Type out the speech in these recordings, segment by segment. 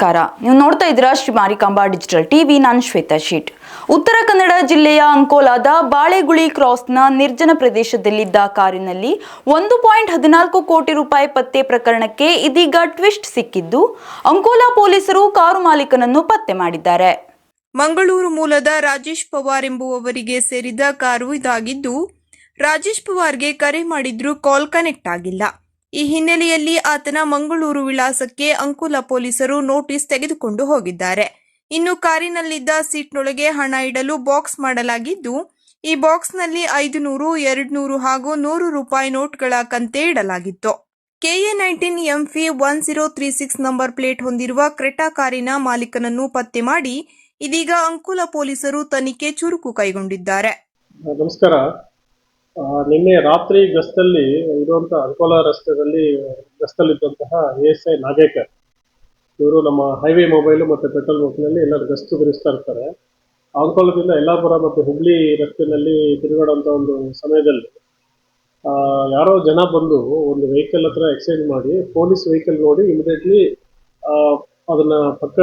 ನಮಸ್ಕಾರ. ನೀವು ನೋಡ್ತಾ ಇದ್ದೀರಾ ಶ್ರೀ ಮಾರಿಕಾಂಬಾ ಡಿಜಿಟಲ್ ಟಿವಿ. ನಾನು ಶ್ವೇತಾ ಶೀಟ್. ಉತ್ತರ ಕನ್ನಡ ಜಿಲ್ಲೆಯ ಅಂಕೋಲಾದ ಬಾಳೆಗುಳಿ ಕ್ರಾಸ್ನ ನಿರ್ಜನ ಪ್ರದೇಶದಲ್ಲಿದ್ದ ಕಾರಿನಲ್ಲಿ ಒಂದು ಪಾಯಿಂಟ್ ಹದಿನಾಲ್ಕು ಕೋಟಿ ರೂಪಾಯಿ ಪತ್ತೆ ಪ್ರಕರಣಕ್ಕೆ ಇದೀಗ ಟ್ವಿಸ್ಟ್ ಸಿಕ್ಕಿದ್ದು, ಅಂಕೋಲಾ ಪೊಲೀಸರು ಕಾರು ಮಾಲೀಕನನ್ನು ಪತ್ತೆ ಮಾಡಿದ್ದಾರೆ. ಮಂಗಳೂರು ಮೂಲದ ರಾಜೇಶ್ ಪವಾರ್ ಎಂಬುವವರಿಗೆ ಸೇರಿದ ಕಾರು ಇದಾಗಿದ್ದು, ರಾಜೇಶ್ ಪವಾರ್ಗೆ ಕರೆ ಮಾಡಿದ್ರೂ ಕಾಲ್ ಕನೆಕ್ಟ್ ಆಗಿಲ್ಲ. ಈ ಹಿನ್ನೆಲೆಯಲ್ಲಿ ಆತನ ಮಂಗಳೂರು ವಿಳಾಸಕ್ಕೆ ಅಂಕುಲ ಪೊಲೀಸರು ನೋಟಿಸ್ ತೆಗೆದುಕೊಂಡು ಹೋಗಿದ್ದಾರೆ. ಇನ್ನು ಕಾರಿನಲ್ಲಿದ್ದ ಸೀಟ್ನೊಳಗೆ ಹಣ ಇಡಲು ಬಾಕ್ಸ್ ಮಾಡಲಾಗಿದ್ದು, ಈ ಬಾಕ್ಸ್ನಲ್ಲಿ ಐದು ನೂರು ಎರಡು ನೂರು ಹಾಗೂ ನೂರು ರೂಪಾಯಿ ನೋಟ್ಗಳ ಕಂತೆ ಇಡಲಾಗಿತ್ತು. KA nineteen MP one zero three six number plate ಹೊಂದಿರುವ ಕ್ರೆಟಾ ಕಾರಿನ ಮಾಲೀಕನನ್ನು ಪತ್ತೆ ಮಾಡಿ, ಇದೀಗ ಅಂಕುಲ ಪೊಲೀಸರು ತನಿಖೆ ಚುರುಕು ಕೈಗೊಂಡಿದ್ದಾರೆ. ನಮಸ್ಕಾರ. ನಿನ್ನೆ ರಾತ್ರಿ ಗಸ್ತಲ್ಲಿ ಇರುವಂತಹ ಅಂಕೋಲಾ ರಸ್ತೆಯಲ್ಲಿ ಗಸ್ತಲ್ಲಿದ್ದಂತಹ ಎ ಎಸ್ ಐ ನಾಗೇಕರ್. ಇವರು ನಮ್ಮ ಹೈವೇ ಮೊಬೈಲು ಮತ್ತು ಪೆಟ್ರೋಲ್ ಬಂಕ್ನಲ್ಲಿ ಎಲ್ಲರೂ ಗಸ್ತು ಧರಿಸ್ತಾ ಇರ್ತಾರೆ. ಅಂಕೋಲದಿಂದ ಯಲ್ಲಾಪುರ ಮತ್ತು ಹುಬ್ಳಿ ರಸ್ತೆಯಲ್ಲಿ ತಿರುಗಾಡುವಂಥ ಒಂದು ಸಮಯದಲ್ಲಿ ಆ, ಯಾರೋ ಜನ ಬಂದು ಒಂದು ವೆಹಿಕಲ್ ಹತ್ರ ಎಕ್ಸ್ಚೇಂಜ್ ಮಾಡಿ ಪೊಲೀಸ್ ವೆಹಿಕಲ್ ನೋಡಿ ಇಮಿಡಿಯೇಟ್ಲಿ ಅದನ್ನ ಪಕ್ಕ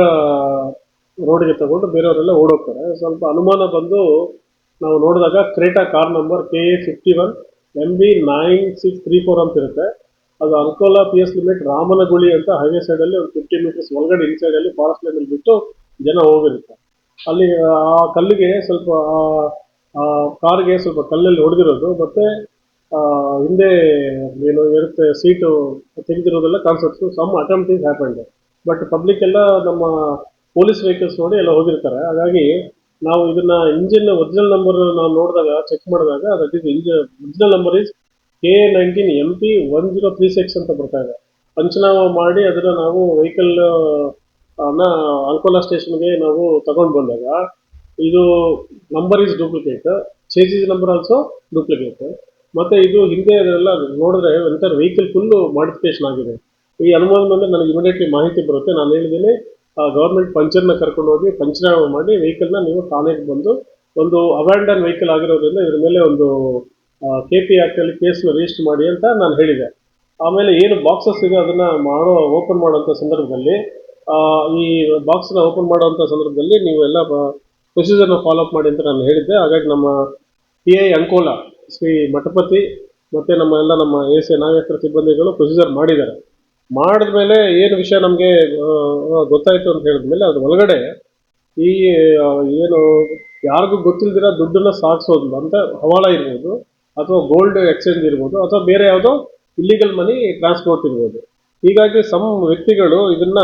ರೋಡಿಗೆ ತಗೊಂಡು ಬೇರೆಯವರೆಲ್ಲ ಓಡೋಗ್ತಾರೆ. ಸ್ವಲ್ಪ ಅನುಮಾನ ಬಂದು ನಾವು ನೋಡಿದಾಗ Creta car number K A fifty one M B nine six three four ಅಂತ ಇರುತ್ತೆ ಅದು Ankola P S limit Ramanaguli ಅಂತ ಹೈವೇ ಸೈಡಲ್ಲಿ ಒಂದು ಫಿಫ್ಟಿ ಮೀಟರ್ಸ್ ಒಳಗಡೆ ಇನ್ಸೈಡಲ್ಲಿ ಫಾರೆಸ್ಟ್ ಲೈನಲ್ಲಿ ಬಿಟ್ಟು ಜನ ಹೋಗಿರುತ್ತೆ. ಅಲ್ಲಿ, ಆ, ಕಲ್ಲಿಗೆ ಸ್ವಲ್ಪ ಕಾರ್ಗೆ ಸ್ವಲ್ಪ ಕಲ್ಲಲ್ಲಿ ಹೊಡೆದಿರೋದು. ಮತ್ತೆ ಹಿಂದೆ ಏನು ಇರುತ್ತೆ seat ತೆಗೆದಿರೋದೆಲ್ಲ concepts some attempt is happened but public ಎಲ್ಲ ನಮ್ಮ ಪೊಲೀಸ್ ವೆಹಿಕಲ್ಸ್ ನೋಡಿ ಎಲ್ಲ ಹೋಗಿರ್ತಾರೆ. ಹಾಗಾಗಿ ನಾವು ಇದನ್ನ ಇಂಜಿನ್ ಒರಿಜಿನಲ್ ನಂಬರ್ ನಾವು ನೋಡಿದಾಗ ಚೆಕ್ ಮಾಡಿದಾಗ that is engine original number is K nineteen M P one zero three six ಅಂತ ಬರ್ತಾ ಇದೆ. ಪಂಚನಾಮ ಮಾಡಿ ಅದನ್ನ ನಾವು ವೆಹಿಕಲ್ ಅನ್ನ ಅಂಕೋಲಾ ಸ್ಟೇಷನ್ಗೆ ನಾವು ತಗೊಂಡು ಬಂದಾಗ ಇದು number is duplicate changes number also duplicate ಮತ್ತೆ ಇದು ಹಿಂದೆ ಅದೆಲ್ಲ ನೋಡಿದ್ರೆ ಒಂಥರ ವೆಹಿಕಲ್ ಫುಲ್ಲು ಮಾಡಿಫಿಕೇಶನ್ ಆಗಿದೆ. ಈ ಅನುಮಾನ ಮೇಲೆ ನನಗೆ ಇಮಿಡಿಯೇಟ್ಲಿ ಮಾಹಿತಿ ಬರುತ್ತೆ. ನಾನು ಹೇಳಿದ್ದೀನಿ ಗೌರ್ಮೆಂಟ್ ಪಂಚರ್ನ ಕರ್ಕೊಂಡು ಹೋಗಿ ಪಂಚನಾಮ ಮಾಡಿ ವೆಹಿಕಲ್ನ ನೀವು ಠಾಣೆಗೆ ಬಂದು ಒಂದು ಅಬ್ಯಾಂಡನ್ ವೆಹಿಕಲ್ ಆಗಿರೋದ್ರಿಂದ ಇದ್ರ ಮೇಲೆ ಒಂದು ಕೆ ಪಿ ಆ್ಯಕ್ಟಲ್ಲಿ ಕೇಸ್ನ ರಿಜಿಸ್ಟರ್ ಮಾಡಿ ಅಂತ ನಾನು ಹೇಳಿದೆ. ಆಮೇಲೆ ಏನು ಬಾಕ್ಸಸ್ ಇದೆ ಅದನ್ನ ಮಾಡೋ ಓಪನ್ ಮಾಡೋಂಥ ಸಂದರ್ಭದಲ್ಲಿ ಆ, ಈ ಬಾಕ್ಸ್ನ ಓಪನ್ ಮಾಡೋಂಥ ಸಂದರ್ಭದಲ್ಲಿ ನೀವು ಎಲ್ಲ ಪ್ರೊಸೀಜರ್ನ ಫಾಲೋ ಅಪ್ ಮಾಡಿ ಅಂತ ನಾನು ಹೇಳಿದ್ದೆ. ಹಾಗಾಗಿ ನಮ್ಮ ಪಿ ಐ ಅಂಕೋಲ ಶ್ರೀ ಮಠಪತಿ ಮತ್ತೆ ನಮ್ಮ ಎಲ್ಲ ನಮ್ಮ ಎ ಸಿ ನಾಯಕರ ಸಿಬ್ಬಂದಿಗಳು ಪ್ರೊಸೀಜರ್ ಮಾಡಿದ್ದಾರೆ. ಮಾಡಿದ್ಮೇಲೆ ಏನು ವಿಷಯ ನಮಗೆ ಗೊತ್ತಾಯಿತು ಅಂತ ಹೇಳಿದ್ಮೇಲೆ ಅದ್ರ ಒಳಗಡೆ ಈ ಏನು ಯಾರಿಗೂ ಗೊತ್ತಿಲ್ದಿರ ದುಡ್ಡನ್ನು ಸಾಗಿಸೋದು ಅಂತ ಹವಾಳ ಇರ್ಬೋದು, ಅಥವಾ ಗೋಲ್ಡ್ ಎಕ್ಸ್ಚೇಂಜ್ ಇರ್ಬೋದು, ಅಥವಾ ಬೇರೆ ಯಾವುದೋ ಇಲ್ಲಿಗಲ್ ಮನಿ ಟ್ರಾನ್ಸ್ಪೋರ್ಟ್ ಇರ್ಬೋದು. ಹೀಗಾಗಿ ಸಮ್ ವ್ಯಕ್ತಿಗಳು ಇದನ್ನ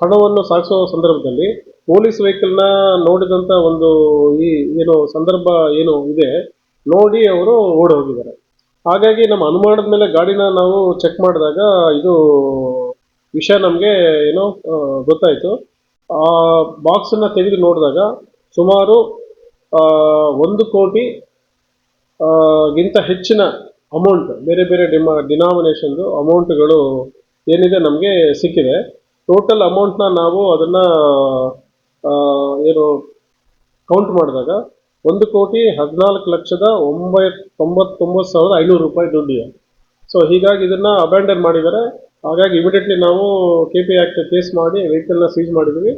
ಹಣವನ್ನು ಸಾಗಿಸೋ ಸಂದರ್ಭದಲ್ಲಿ ಪೊಲೀಸ್ ವೆಹಿಕಲ್ನ ನೋಡಿದಂಥ ಒಂದು ಈ, ಏನು ಸಂದರ್ಭ ಏನು ಇದೆ, ನೋಡಿ ಅವರು ಓಡಿ ಹೋಗಿದ್ದಾರೆ. ಹಾಗಾಗಿ ನಮ್ಮ ಅನುಮಾನದ ಮೇಲೆ ಗಾಡಿನ ನಾವು ಚೆಕ್ ಮಾಡಿದಾಗ ಇದು ವಿಷಯ ನಮಗೆ ಏನೋ ಗೊತ್ತಾಯಿತು. ಆ ಬಾಕ್ಸನ್ನು ತೆಗೆದು ನೋಡಿದಾಗ ಸುಮಾರು ಒಂದು ಕೋಟಿ ಗಿಂತ ಹೆಚ್ಚಿನ ಅಮೌಂಟ್ ಬೇರೆ ಬೇರೆ ಡಿಮಾ ಡಿನಾಮಿನೇಷನ್ದು ಅಮೌಂಟ್ಗಳು ಏನಿದೆ ನಮಗೆ ಸಿಕ್ಕಿದೆ. ಟೋಟಲ್ ಅಮೌಂಟ್ನ ನಾವು ಅದನ್ನು ಏನು ಕೌಂಟ್ ಮಾಡಿದಾಗ ಒಂದು ಕೋಟಿ ಹದಿನಾಲ್ಕು ಲಕ್ಷದ ಒಂಬೈ ತೊಂಬತ್ತೊಂಬತ್ತು ಸಾವಿರದ ಐನೂರು ರೂಪಾಯಿ ದುಡ್ಡಿದೆ. ಸೊ ಹೀಗಾಗಿ ಇದನ್ನು ಅಬ್ಯಾಂಡನ್ ಮಾಡಿದ್ದಾರೆ. ಹಾಗಾಗಿ ಇಮಿಡಿಯೇಟ್ಲಿ ನಾವು ಕೆ ಪಿ ಆಕ್ಟ್ ಕೇಸ್ ಮಾಡಿ ವೆಹಿಕಲ್ನ ಸೀಜ್ ಮಾಡಿದ್ದೀವಿ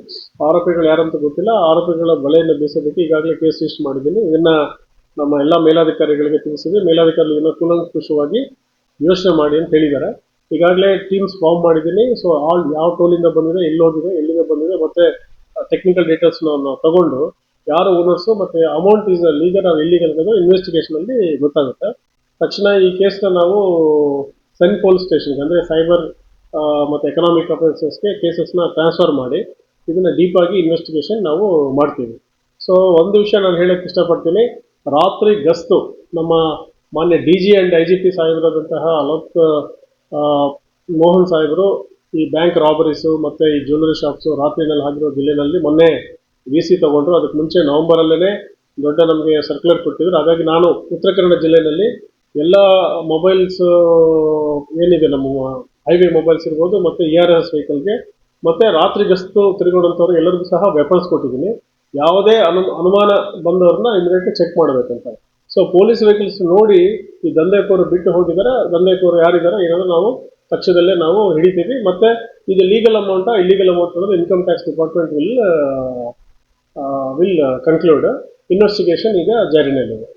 ಆರೋಪಿಗಳು ಯಾರಂತ ಗೊತ್ತಿಲ್ಲ. ಆರೋಪಿಗಳ ಬಲೆಯನ್ನು ಬೀಸೋದಕ್ಕೆ ಈಗಾಗಲೇ ಕೇಸ್ ರಿಜಿಸ್ಟರ್ ಮಾಡಿದ್ದೀನಿ. ಇದನ್ನು ನಮ್ಮ ಎಲ್ಲ ಮೇಲಾಧಿಕಾರಿಗಳಿಗೆ ತಿಳಿಸಿದ್ವಿ. ಮೇಲಾಧಿಕಾರಿಗಳು ಇದನ್ನು ಕೂಲಂಕುಷವಾಗಿ ಯೋಚನೆ ಮಾಡಿ ಅಂತ ಹೇಳಿದ್ದಾರೆ. ಈಗಾಗಲೇ ಟೀಮ್ಸ್ ಫಾರ್ಮ್ ಮಾಡಿದ್ದೀನಿ. ಸೊ ಆಲ್ ಯಾವ ಟೋಲಿಂದ ಬಂದಿದೆ, ಎಲ್ಲಿ ಹೋಗಿದೆ, ಎಲ್ಲಿಂದ ಬಂದಿದೆ, ಮತ್ತು ಟೆಕ್ನಿಕಲ್ ಡೀಟೇಲ್ಸ್ ನಾವು ತಗೊಂಡು ಯಾರು ಓನರ್ಸು ಮತ್ತೆ amount is legal or illegal ಅನ್ನೋದು ಇನ್ವೆಸ್ಟಿಗೇಷನ್ ಅಲ್ಲಿ ಗೊತ್ತಾಗುತ್ತೆ. ತಕ್ಷಣ ಈ ಕೇಸ್ನ ನಾವು ಸೆನ್ ಪೊಲೀಸ್ ಸ್ಟೇಷನ್ಗೆ ಅಂದರೆ ಸೈಬರ್ ಮತ್ತು ಎಕನಾಮಿಕ್ ಅಫೆನ್ಸಸ್ಗೆ ಕೇಸಸ್ನ ಟ್ರಾನ್ಸ್ಫರ್ ಮಾಡಿ ಇದನ್ನ ಡೀಪ್ ಆಗಿ ಇನ್ವೆಸ್ಟಿಗೇಷನ್ ನಾವು ಮಾಡ್ತೀವಿ. ಸೊ ಒಂದು ವಿಷಯ ನಾನು ಹೇಳಕ್ಕೆ ಇಷ್ಟಪಡ್ತೀನಿ. ರಾತ್ರಿ ಗಸ್ತು ನಮ್ಮ ಮಾನ್ಯ D G and I G P ಸಾಹೇಬ್ರಾದಂತಹ Alok Mohan ಸಾಹೇಬರು ಈ ಬ್ಯಾಂಕ್ ರಾಬರೀಸು ಮತ್ತು ಈ ಜ್ಯುವೆಲರಿ ಶಾಪ್ಸು ರಾತ್ರಿನಲ್ಲಿ ಆಗಿರೋ ಜಿಲ್ಲೆನಲ್ಲಿ ಮೊನ್ನೆ ವಿ ಸಿ ತಗೊಂಡ್ರು ಅದಕ್ಕೆ ಮುಂಚೆ ನವೆಂಬರಲ್ಲೇ ದೊಡ್ಡ ನಮಗೆ ಸರ್ಕ್ಯುಲರ್ ಕೊಟ್ಟಿದ್ರು. ಹಾಗಾಗಿ ನಾನು ಉತ್ತರ ಕನ್ನಡ ಜಿಲ್ಲೆಯಲ್ಲಿ ಎಲ್ಲ ಮೊಬೈಲ್ಸ್ ಏನಿದೆ ನಮ್ಮ ಹೈವೇ ಮೊಬೈಲ್ಸ್ ಇರ್ಬೋದು ಮತ್ತು ಇ ಆರ್ ಎಸ್ ವೆಹಿಕಲ್ಗೆ ಮತ್ತೆ ರಾತ್ರಿ ಗಸ್ತು ತಿರುಗಾಡುವಂಥವ್ರು ಎಲ್ಲರಿಗೂ ಸಹ ವೆಪನ್ಸ್ ಕೊಟ್ಟಿದ್ದೀನಿ. ಯಾವುದೇ ಅನು, ಅನುಮಾನ ಬಂದವ್ರನ್ನ ಇಮಿಡಿಯೇಟ್ಲಿ ಚೆಕ್ ಮಾಡಬೇಕಂತ. ಸೊ ಪೊಲೀಸ್ ವೆಹಿಕಲ್ಸ್ ನೋಡಿ ಈ ದಂಧೆಕೋರು ಬಿಟ್ಟು ಹೋಗಿದ್ದಾರೆ ದಂಧೆಕೋರು ಯಾರಿದ್ದಾರೆ ಏನಾದರೂ ನಾವು ಪಕ್ಷದಲ್ಲೇ ನಾವು ಹಿಡಿತೀವಿ. ಮತ್ತೆ ಇದು ಲೀಗಲ್ ಅಮೌಂಟ್ ಇಲ್ಲಿಗಲ್ ಅಮೌಂಟ್ ಅನ್ನೋದು income tax department will will conclude investigation ಈಗ ಜಾರಿನಲ್ಲಿದೆ.